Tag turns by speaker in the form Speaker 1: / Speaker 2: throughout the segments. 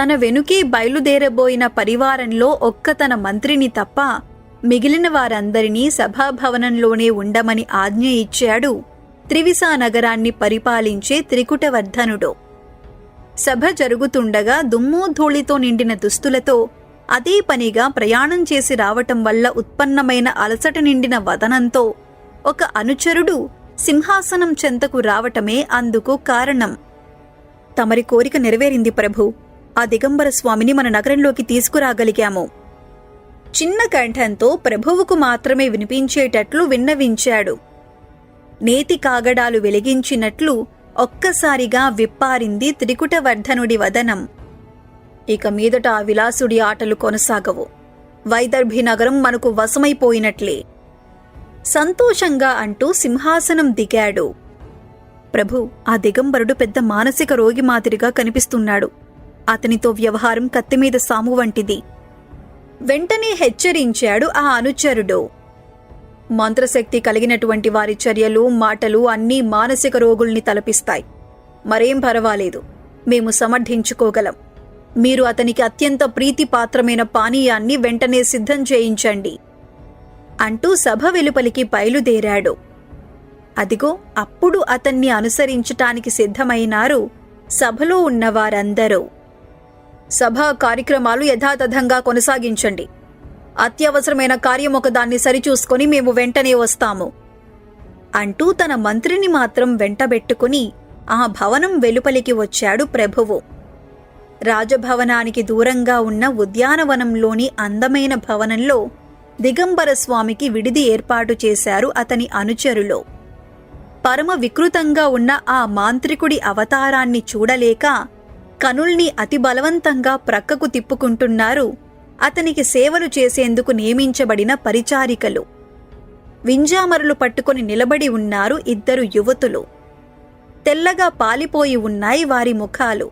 Speaker 1: తన వెనుకే బయలుదేరబోయిన పరివారంలో ఒక్క తన మంత్రిని తప్ప మిగిలిన వారందరినీ సభాభవనంలోనే ఉండమని ఆజ్ఞ ఇచ్చాడు త్రివిసా నగరాన్ని పరిపాలించే త్రికుటవర్ధనుడు. సభ జరుగుతుండగా దుమ్ము ధూళితో నిండిన దుస్తులతో అదే పనిగా ప్రయాణం చేసి రావటం వల్ల ఉత్పన్నమైన అలసట నిండిన వదనంతో ఒక అనుచరుడు సింహాసనం చెంతకు రావటమే అందుకు కారణం. తమరి కోరిక నెరవేరింది ప్రభు. ఆ దిగంబర స్వామిని మన నగరంలోకి తీసుకురాగలిగాము. చిన్న కంఠంతో ప్రభువుకు మాత్రమే వినిపించేటట్లు విన్నవించాడు. నేతి కాగడాలు వెలిగించినట్లు ఒక్కసారిగా విప్పారింది త్రికుటవర్ధనుడి వదనం. ఇక మీదట ఆ విలాసుడి ఆటలు కొనసాగవు. వైదర్భి నగరం మనకు వశమైపోయినట్లే. సంతోషంగా అంటూ సింహాసనం దిగాడు. ప్రభు ఆ దిగంబరుడు పెద్ద మానసిక రోగి మాదిరిగా కనిపిస్తున్నాడు. అతనితో వ్యవహారం కత్తిమీద సాము వంటిది. వెంటనే హెచ్చరించాడు ఆ అనుచరుడు. మంత్రశక్తి కలిగినటువంటి వారి చర్యలు మాటలు అన్నీ మానసిక రోగుల్ని తలపిస్తాయి. మరేం పర్వాలేదు. మేము సమర్థించుకోగలం. మీరు అతనికి అత్యంత ప్రీతిపాత్రమైన పానీయాన్ని వెంటనే సిద్ధం చేయించండి. అంటూ సభ వెలుపలికి బయలుదేరాడు. అదిగో అప్పుడు అతన్ని అనుసరించటానికి సిద్ధమైనారు సభలో ఉన్నవారందరూ సభా కార్యక్రమాలు యథాతథంగా కొనసాగించండి. అత్యవసరమైన కార్యం ఒకదాన్ని సరిచూసుకొని మేము వెంటనే వస్తాము. అంటూ తన మంత్రిని మాత్రం వెంటబెట్టుకుని ఆ భవనం వెలుపలికి వచ్చాడు ప్రభువు. రాజభవనానికి దూరంగా ఉన్న ఉద్యానవనంలోని అందమైన భవనంలో దిగంబర స్వామికి విడిది ఏర్పాటు చేశారు అతని అనుచరులు. పరమ వికృతంగా ఉన్న ఆ మాంత్రికుడి అవతారాన్ని చూడలేక కనుల్ని అతి బలవంతంగా ప్రక్కకు తిప్పుకుంటున్నారు. అతనికి సేవలు చేసేందుకు నియమించబడిన పరిచారికలు. వింజామరులు పట్టుకొని నిలబడి ఉన్నారు ఇద్దరు యువతులు. తెల్లగా పాలిపోయి ఉన్నాయి వారి ముఖాలు.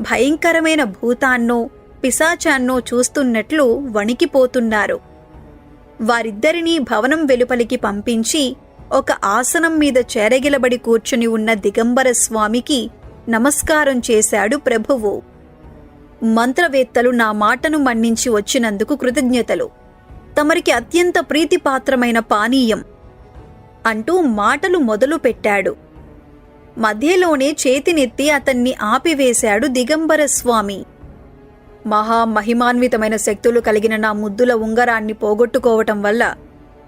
Speaker 1: భయంకరమైన భూతాన్నో పిశాచాన్నో చూస్తున్నట్లు వణికిపోతున్నారు. వారిద్దరినీ భవనం వెలుపలికి పంపించి ఒక ఆసనం మీద చేరగిలబడి కూర్చుని ఉన్న దిగంబర స్వామికి నమస్కారం చేశాడు ప్రభువు. మంత్రవేత్తలు నా మాటను మన్నించి వచ్చినందుకు కృతజ్ఞతలు. తమరికి అత్యంత ప్రీతిపాత్రమైన పానీయం అంటూ మాటలు మొదలు పెట్టాడు. మధ్యలోనే చేతినెత్తి అతన్ని ఆపివేశాడు దిగంబర స్వామి. మహా మహిమాన్వితమైన శక్తులు కలిగిన నా ముద్దుల ఉంగరాన్ని పోగొట్టుకోవటం వల్ల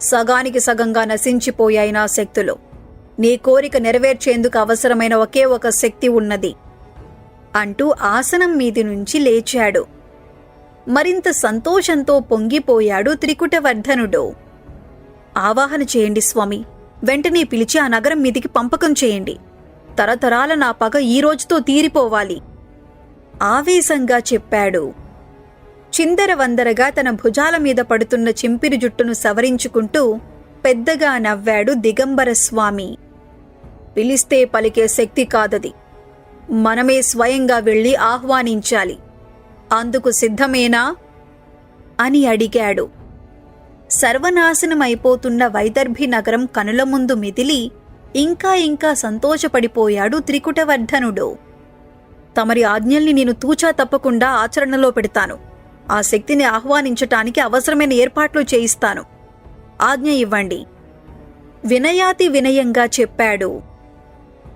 Speaker 1: సగానికి సగంగా నశించిపోయాయి నా శక్తులు. నీ కోరిక నెరవేర్చేందుకు అవసరమైన ఒకే ఒక శక్తి ఉన్నది. అంటూ ఆసనం మీది నుంచి లేచాడు. మరింత సంతోషంతో పొంగిపోయాడు త్రికుటవర్ధనుడు. ఆవాహన చేయండి స్వామి. వెంటనే పిలిచి ఆ నగరం మీదికి పంపకం చేయండి. తరతరాల నా పగ ఈ రోజుతో తీరిపోవాలి. ఆవేశంగా చెప్పాడు. చిందరవందరగా తన భుజాల మీద పడుతున్న చింపిరి జుట్టును సవరించుకుంటూ పెద్దగా నవ్వాడు దిగంబర స్వామి. పిలిస్తే పలికే శక్తి కాదది. మనమే స్వయంగా వెళ్ళి ఆహ్వానించాలి. అందుకు సిద్ధమేనా? అని అడిగాడు. సర్వనాశనమైపోతున్న వైదర్భి నగరం కనుల ముందు మిదిలి ఇంకా ఇంకా సంతోషపడిపోయాడు త్రికుటవర్ధనుడు. తమరి ఆజ్ఞల్ని నేను తూచా తప్పకుండా ఆచరణలో పెడతాను. ఆ శక్తిని ఆహ్వానించటానికి అవసరమైన ఏర్పాట్లు చేయిస్తాను. ఆజ్ఞ ఇవ్వండి. వినయాతి వినయంగా చెప్పాడు.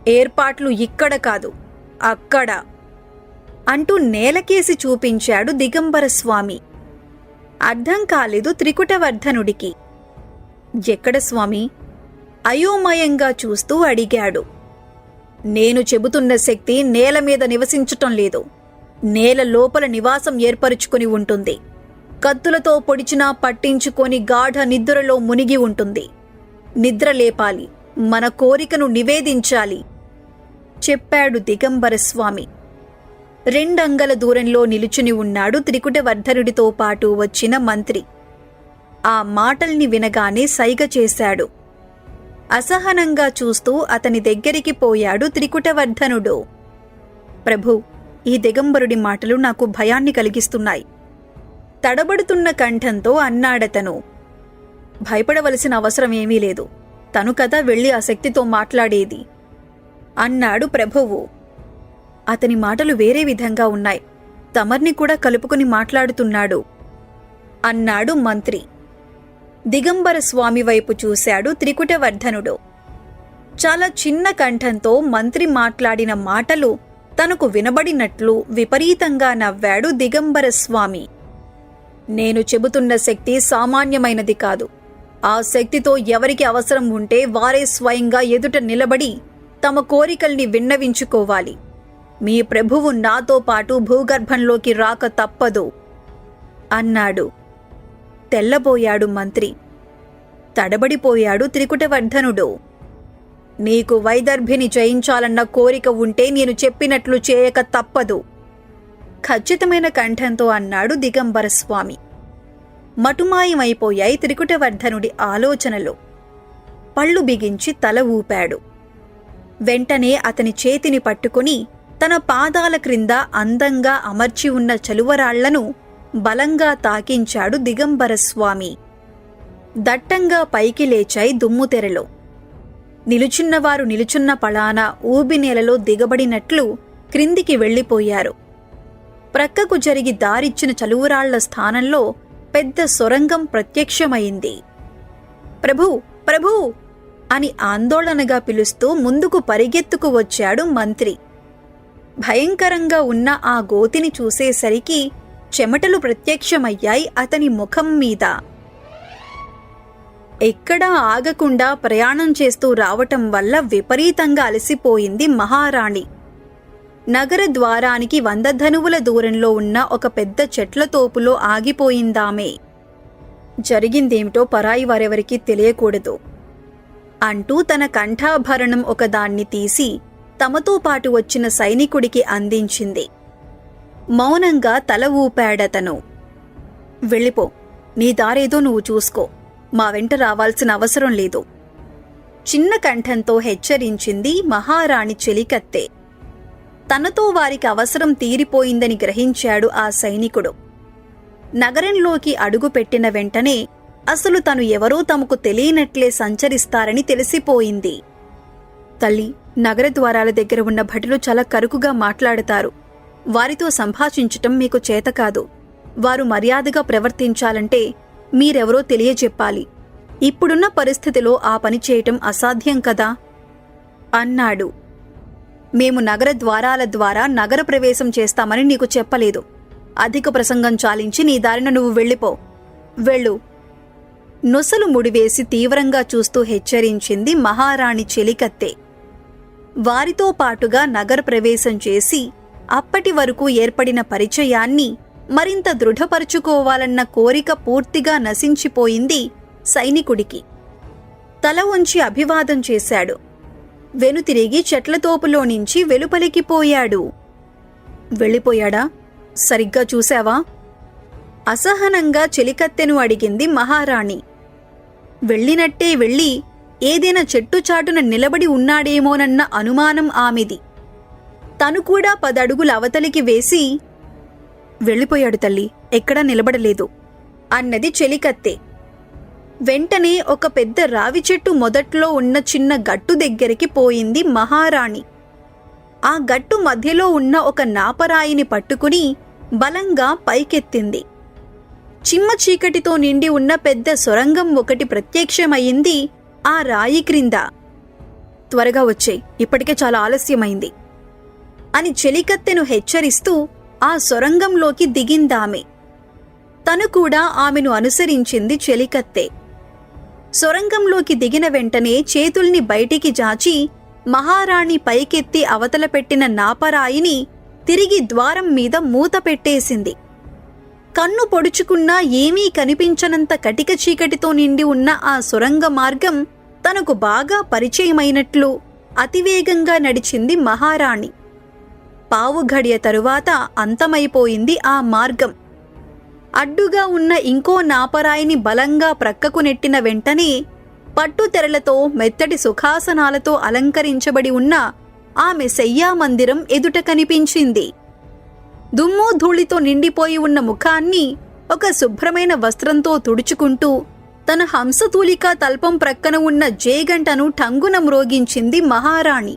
Speaker 1: ఏర్పాట్లు ఇక్కడ కాదు అక్కడ అంటూ నేలకేసి చూపించాడు దిగంబర స్వామి. అర్థం కాలేదు త్రికుటవర్ధనుడికి. ఎక్కడ స్వామి? అయోమయంగా చూస్తూ అడిగాడు. నేను చెబుతున్న శక్తి నేల మీద నివసించటం లేదు. నేల లోపల నివాసం ఏర్పరుచుకుని ఉంటుంది. కత్తులతో పొడిచినా పట్టించుకొని గాఢ నిద్రలో మునిగి ఉంటుంది. నిద్ర లేపాలి మన కోరికను నివేదించాలి. చెప్పాడు దిగంబర స్వామి రెండంగల దూరంలో నిలుచుని ఉన్నాడు త్రికుటవర్ధనుడితో పాటు వచ్చిన మంత్రి. ఆ మాటల్ని వినగానే సైగ చేశాడు. అసహనంగా చూస్తూ అతని దగ్గరికి పోయాడు త్రికుటవర్ధనుడు. ప్రభు ఈ దిగంబరుడి మాటలు నాకు భయాన్ని కలిగిస్తున్నాయి. తడబడుతున్న కంఠంతో అన్నాడతను. భయపడవలసిన అవసరం ఏమీ లేదు. తను కదా వెళ్ళి ఆ శక్తితో మాట్లాడేది. అన్నాడు ప్రభువు. అతని మాటలు వేరే విధంగా ఉన్నాయి. తమర్ని కూడా కలుపుకుని మాట్లాడుతున్నాడు. అన్నాడు మంత్రి. దిగంబర స్వామి వైపు చూశాడు త్రికుటవర్ధనుడు. చాలా చిన్న కంఠంతో మంత్రి మాట్లాడిన మాటలు తనకు వినబడినట్లు విపరీతంగా నవ్వాడు దిగంబర స్వామి. నేను చెబుతున్న శక్తి సామాన్యమైనది కాదు. ఆ శక్తితో ఎవరికి అవసరం ఉంటే వారే స్వయంగా ఎదుట నిలబడి తమ కోరికల్ని విన్నవించుకోవాలి. మీ ప్రభువు నాతో పాటు భూగర్భంలోకి రాక తప్పదు. అన్నాడు. తెల్లబోయాడు మంత్రి. తడబడిపోయాడు త్రికుటవర్ధనుడు. నీకు వైదర్భిని జయించాలన్న కోరిక ఉంటే నేను చెప్పినట్లు చేయక తప్పదు. ఖచ్చితమైన కంఠంతో అన్నాడు దిగంబర స్వామి మటుమాయమైపోయాయి త్రికుటవర్ధనుడి ఆలోచనలు. పళ్ళు బిగించి తల ఊపాడు. వెంటనే అతని చేతిని పట్టుకుని తన పాదాల క్రింద అందంగా అమర్చి ఉన్న చలువరాళ్ళను బలంగా తాకించాడు దిగంబర స్వామి దట్టంగా పైకి లేచాయి దుమ్ముతెరలో నిలుచున్నవారు నిలుచున్న పళాన ఊబి నేలలో దిగబడినట్లు క్రిందికి వెళ్ళిపోయారు. ప్రక్కకు జరిగి దారిచ్చిన చలువురాళ్ళ స్థానంలో పెద్ద సొరంగం ప్రత్యక్షమైంది. ప్రభూ! ప్రభూ! అని ఆందోళనగా పిలుస్తూ ముందుకు పరిగెత్తుకు వచ్చాడు మంత్రి. భయంకరంగా ఉన్న ఆ గోతిని చూసేసరికి చెమటలు ప్రత్యక్షమయ్యాయి అతని ముఖం మీద. ఎక్కడా ఆగకుండా ప్రయాణం చేస్తూ రావటం వల్ల విపరీతంగా అలసిపోయింది మహారాణి. నగర ద్వారానికి వంద ధనువుల దూరంలో ఉన్న ఒక పెద్ద చెట్ల తోపులో ఆగిపోయిందామే. జరిగిందేమిటో పరాయి వారెవరికీ తెలియకూడదు. అంటూ తన కంఠాభరణం ఒకదాన్ని తీసి తమతో పాటు వచ్చిన సైనికుడికి అందించింది. మౌనంగా తల ఊపాడతను. వెళ్ళిపో నీ దారేదో నువ్వు చూసుకో. మా వెంట రావాల్సిన అవసరం లేదు. చిన్న కంఠంతో హెచ్చరించింది మహారాణి చెలికత్తే. తనతో వారికి అవసరం తీరిపోయిందని గ్రహించాడు ఆ సైనికుడు. నగరంలోకి అడుగుపెట్టిన వెంటనే అసలు తను ఎవరో తమకు తెలియనట్లే సంచరిస్తారని తెలిసిపోయింది. తల్లి నగర ద్వారాల దగ్గర ఉన్న భటులు చాలా కరుకుగా మాట్లాడతారు. వారితో సంభాషించటం మీకు చేత కాదు. వారు మర్యాదగా ప్రవర్తించాలంటే మీరెవరో తెలియజెప్పాలి. ఇప్పుడున్న పరిస్థితిలో ఆ పని చేయటం అసాధ్యం కదా? అన్నాడు. మేము నగర ద్వారాల ద్వారా నగర ప్రవేశం చేస్తామని నీకు చెప్పలేదు. అధిక ప్రసంగం చాలించి నీ దారిన నువ్వు వెళ్ళిపో. వెళ్ళు. నొసలు ముడివేసి తీవ్రంగా చూస్తూ హెచ్చరించింది మహారాణి చెలికత్తే. వారితో పాటుగా నగర ప్రవేశం చేసి అప్పటి వరకు ఏర్పడిన పరిచయాన్ని మరింత దృఢపరుచుకోవాలన్న కోరిక పూర్తిగా నశించిపోయింది సైనికుడికి. తల వంచి అభివాదం చేశాడు. వెనుతిరిగి చెట్లతోపులో నుంచి వెలుపలికి పోయాడు. వెళ్ళిపోయాడా? సరిగ్గా చూశావా? అసహనంగా చెలికత్తెను అడిగింది మహారాణి. వెళ్ళినట్టే వెళ్ళి ఏదైనా చెట్టుచాటున నిలబడి ఉన్నాడేమోనన్న అనుమానం ఆమెది. తను కూడా పదడుగుల అవతలికి వేసి వెళ్ళిపోయాడు తల్లి ఎక్కడా నిలబడలేదు అన్నది చెలికత్తే. వెంటనే ఒక పెద్ద రావి చెట్టు మొదట్లో ఉన్న చిన్న గట్టు దగ్గరికి పోయింది మహారాణి. ఆ గట్టు మధ్యలో ఉన్న ఒక నాపరాయిని పట్టుకుని బలంగా పైకెత్తింది. చిమ్మ చీకటితో నిండి ఉన్న పెద్ద సొరంగం ఒకటి ప్రత్యక్షమయ్యింది ఆ రాయి క్రింద. త్వరగా వచ్చే ఇప్పటికే చాలా ఆలస్యమైంది అని చెలికత్తెను హెచ్చరిస్తూ ఆ సొరంగంలోకి దిగిందామె. తను కూడా ఆమెను అనుసరించింది చెలికత్తె. సొరంగంలోకి దిగిన వెంటనే చేతుల్ని బయటికి జాచి మహారాణి పైకెత్తి అవతల పెట్టిన నాపరాయిని తిరిగి ద్వారం మీద మూత పెట్టేసింది. కన్ను పొడుచుకున్నా ఏమీ కనిపించనంత కటిక చీకటితో నిండి ఉన్న ఆ సొరంగ మార్గం తనకు బాగా పరిచయమైనట్లు అతివేగంగా నడిచింది మహారాణి. పావుఘడియ తరువాత అంతమైపోయింది ఆ మార్గం. అడ్డుగా ఉన్న ఇంకో నాపరాయిని బలంగా ప్రక్కకు నెట్టిన వెంటనే పట్టుతెరలతో మెత్తటి సుఖాసనాలతో అలంకరించబడి ఉన్న ఆమె శయ్యా మందిరం ఎదుట కనిపించింది. దుమ్ము ధూళితో నిండిపోయి ఉన్న ముఖాన్ని ఒక శుభ్రమైన వస్త్రంతో తుడుచుకుంటూ తన హంసతూలిక తల్పం ప్రక్కన ఉన్న జేగంటను టంగున మ్రోగించింది మహారాణి.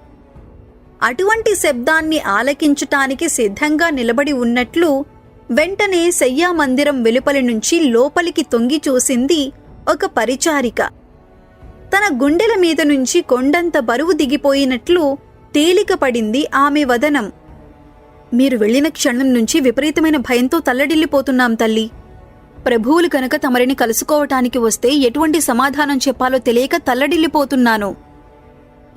Speaker 1: అటువంటి శబ్దాన్ని ఆలకించటానికి సిద్ధంగా నిలబడి ఉన్నట్లు వెంటనే శయ్యా మందిరం వెలుపలి నుంచి లోపలికి తొంగి చూసింది ఒక పరిచారిక. తన గుండెల మీద నుంచి కొండంత బరువు దిగిపోయినట్లు తేలికపడింది ఆమె వదనం. మీరు వెళ్ళిన క్షణం నుంచి విపరీతమైన భయంతో తల్లడిల్లిపోతున్నాం తల్లి. ప్రభువులు కనుక తమరిని కలుసుకోవటానికి వస్తే ఎటువంటి సమాధానం చెప్పాలో తెలియక తల్లడిల్లిపోతున్నాను.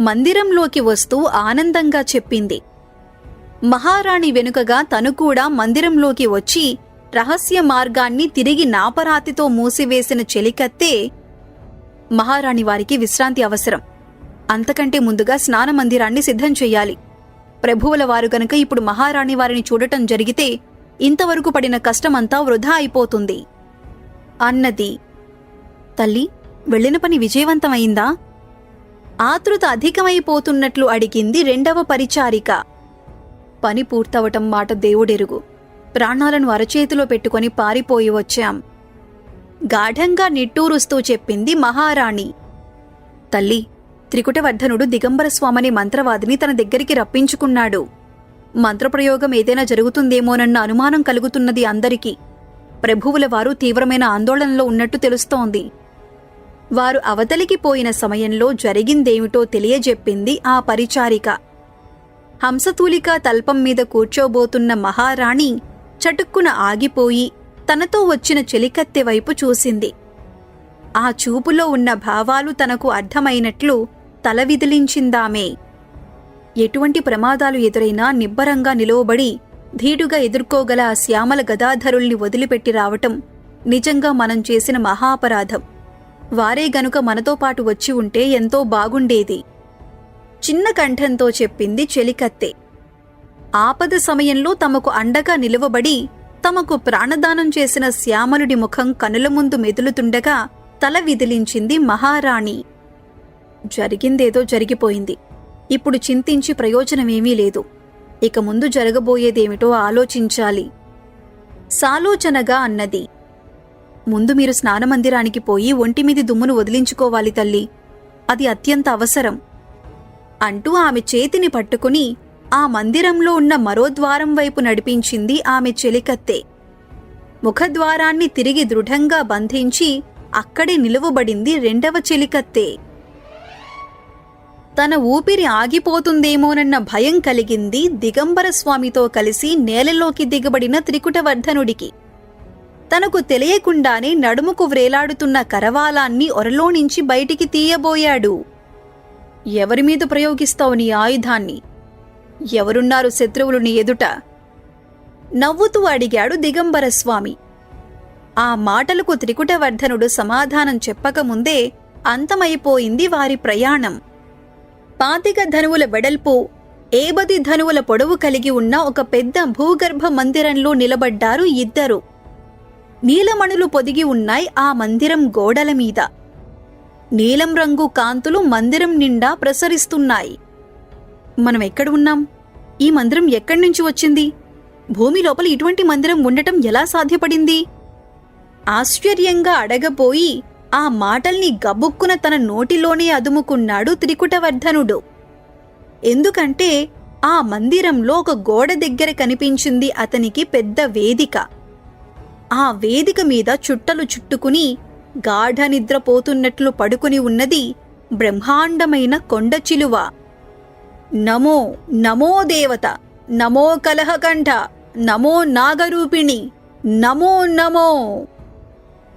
Speaker 1: మందిరంలోకి వస్తూ ఆనందంగా చెప్పింది. మహారాణి వెనుకగా తను కూడా మందిరంలోకి వచ్చి రహస్య మార్గాన్ని తిరిగి నాపరాతితో మూసివేసిన చెలికత్తే మహారాణి వారికి విశ్రాంతి అవసరం. అంతకంటే ముందుగా స్నాన మందిరాన్ని సిద్ధం చెయ్యాలి ప్రభువుల వారు గనుక ఇప్పుడు మహారాణి వారిని చూడటం జరిగితే ఇంతవరకు పడిన కష్టమంతా వృధా అయిపోతుంది. అన్నది తల్లి వెళ్ళిన పని విజయవంతమైందా? ఆతృత అధికమైపోతున్నట్లు అడిగింది రెండవ పరిచారిక. పని పూర్తవటం మాట దేవుడెరుగు. ప్రాణాలను అరచేతిలో పెట్టుకొని పారిపోయి వచ్చాం. గాఢంగా నిట్టూరుస్తూ చెప్పింది మహారాణి. తల్లి త్రికుటవర్ధనుడు దిగంబర స్వామని మంత్రవాదిని తన దగ్గరికి రప్పించుకున్నాడు. మంత్రప్రయోగం ఏదైనా జరుగుతుందేమోనన్న అనుమానం కలుగుతున్నది అందరికీ. ప్రభువుల వారు తీవ్రమైన ఆందోళనలో ఉన్నట్టు తెలుస్తోంది. వారు అవతలికి పోయిన సమయంలో జరిగిందేమిటో తెలియజెప్పింది ఆ పరిచారిక. హంసతూలిక తల్పం మీద కూర్చోబోతున్న మహారాణి చటుక్కున ఆగిపోయి తనతో వచ్చిన చెలికత్తె వైపు చూసింది. ఆ చూపులో ఉన్న భావాలు తనకు అర్థమైనట్లు తల విదిలించిందామే. ఎటువంటి ప్రమాదాలు ఎదురైనా నిబ్బరంగా నిలువబడి ధీటుగా ఎదుర్కోగల ఆ శ్యామల గదాధరుల్ని వదిలిపెట్టి రావటం నిజంగా మనం చేసిన మహాపరాధం. వారే గనుక మనతో పాటు వచ్చి ఉంటే ఎంతో బాగుండేది. చిన్న కంఠంతో చెప్పింది చెలికత్తె. ఆపద సమయంలో తమకు అండగా నిలువబడి తమకు ప్రాణదానం చేసిన శ్యామలుడి ముఖం కనుల ముందు మెదులుతుండగా తల విదిలించింది మహారాణి. జరిగిందేదో జరిగిపోయింది. ఇప్పుడు చింతించి ప్రయోజనమేమీ లేదు. ఇక ముందు జరగబోయేదేమిటో ఆలోచించాలి. సాలోచనగా అన్నది. ముందు మీరు స్నానమందిరానికి పోయి ఒంటిమీది దుమ్మును వదిలించుకోవాలి తల్లి. అది అత్యంత అవసరం. అంటూ ఆమె చేతిని పట్టుకుని ఆ మందిరంలో ఉన్న మరో ద్వారం వైపు నడిపించింది ఆమె చెలికత్తే. ముఖద్వారాన్ని తిరిగి దృఢంగా బంధించి అక్కడే నిలువబడింది రెండవ చెలికత్తే. తన ఊపిరి ఆగిపోతుందేమోనన్న భయం కలిగింది దిగంబర స్వామితో కలిసి నేలలోకి దిగబడిన త్రికుటవర్ధనుడికి. తనకు తెలియకుండానే నడుముకు వ్రేలాడుతున్న కరవాలాన్ని ఒరలోనించి బయటికి తీయబోయాడు. ఎవరి మీద ప్రయోగిస్తావు నీ ఆయుధాన్ని? ఎవరున్నారు శత్రువులు నీ ఎదుట? నవ్వుతూ అడిగాడు దిగంబర స్వామి ఆ మాటలకు త్రికుటవర్ధనుడు సమాధానం చెప్పకముందే అంతమైపోయింది వారి ప్రయాణం. పాతిక ధనువుల వెడల్పు ఏబది ధనువుల పొడవు కలిగి ఉన్న ఒక పెద్ద భూగర్భ మందిరంలో నిలబడ్డారు ఇద్దరు. నీలమణులు పొదిగి ఉన్నాయి ఆ మందిరం గోడల మీద. నీలం రంగు కాంతులు మందిరం నిండా ప్రసరిస్తున్నాయి. మనం ఎక్కడ ఉన్నాం? ఈ మందిరం ఎక్కడి నుంచి వచ్చింది? భూమి లోపల ఇటువంటి మందిరం ఉండటం ఎలా సాధ్యపడింది? ఆశ్చర్యంగా అడగబోయి ఆ మాటల్ని గబుక్కున తన నోటిలోనే అదుముకున్నాడు త్రికుటవర్ధనుడు. ఎందుకంటే ఆ మందిరంలో ఒక గోడ దగ్గర కనిపించింది అతనికి పెద్ద వేదిక. ఆ వేదిక మీద చుట్టలు చుట్టుకుని గాఢ నిద్రపోతున్నట్లు పడుకుని ఉన్నది బ్రహ్మాండమైన కొండ చిలువ. నమో నమో దేవత నమో కలహకంఠ నమో నాగరూపిణి నమో నమో.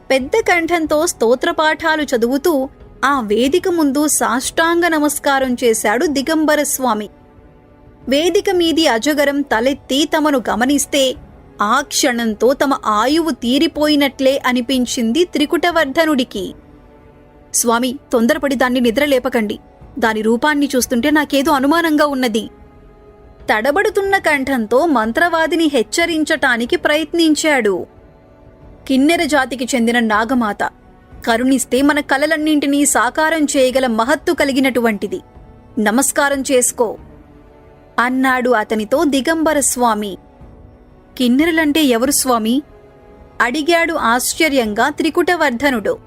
Speaker 1: పెద్ద కంఠంతో స్తోత్రపాఠాలు చదువుతూ ఆ వేదిక ముందు సాష్టాంగ నమస్కారం చేశాడు దిగంబర స్వామి. వేదిక మీది అజగరం తలెత్తి తమను గమనిస్తే ఆ క్షణంతో తమ ఆయువు తీరిపోయినట్లే అనిపించింది త్రికుటవర్ధనుడికి. స్వామి తొందరపడి దాన్ని నిద్రలేపకండి దాని రూపాన్ని చూస్తుంటే నాకేదో అనుమానంగా ఉన్నది. తడబడుతున్న కంఠంతో మంత్రవాదిని హెచ్చరించటానికి ప్రయత్నించాడు. కిన్నెర జాతికి చెందిన నాగమాత. కరుణిస్తే మన కలలన్నింటినీ సాకారం చేయగల మహత్తు కలిగినటువంటిది. నమస్కారం చేసుకో. అన్నాడు అతనితో దిగంబర స్వామి. కిన్నెరలంటే ఎవరు స్వామి? అడిగాడు ఆశ్చర్యంగా త్రికుటవర్ధనుడు.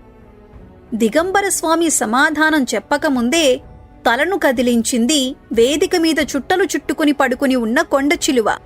Speaker 1: దిగంబర స్వామి సమాధానం చెప్పకముందే తలను కదిలించింది వేదిక మీద చుట్టలు చుట్టుకుని పడుకుని ఉన్న కొండ చిలువ.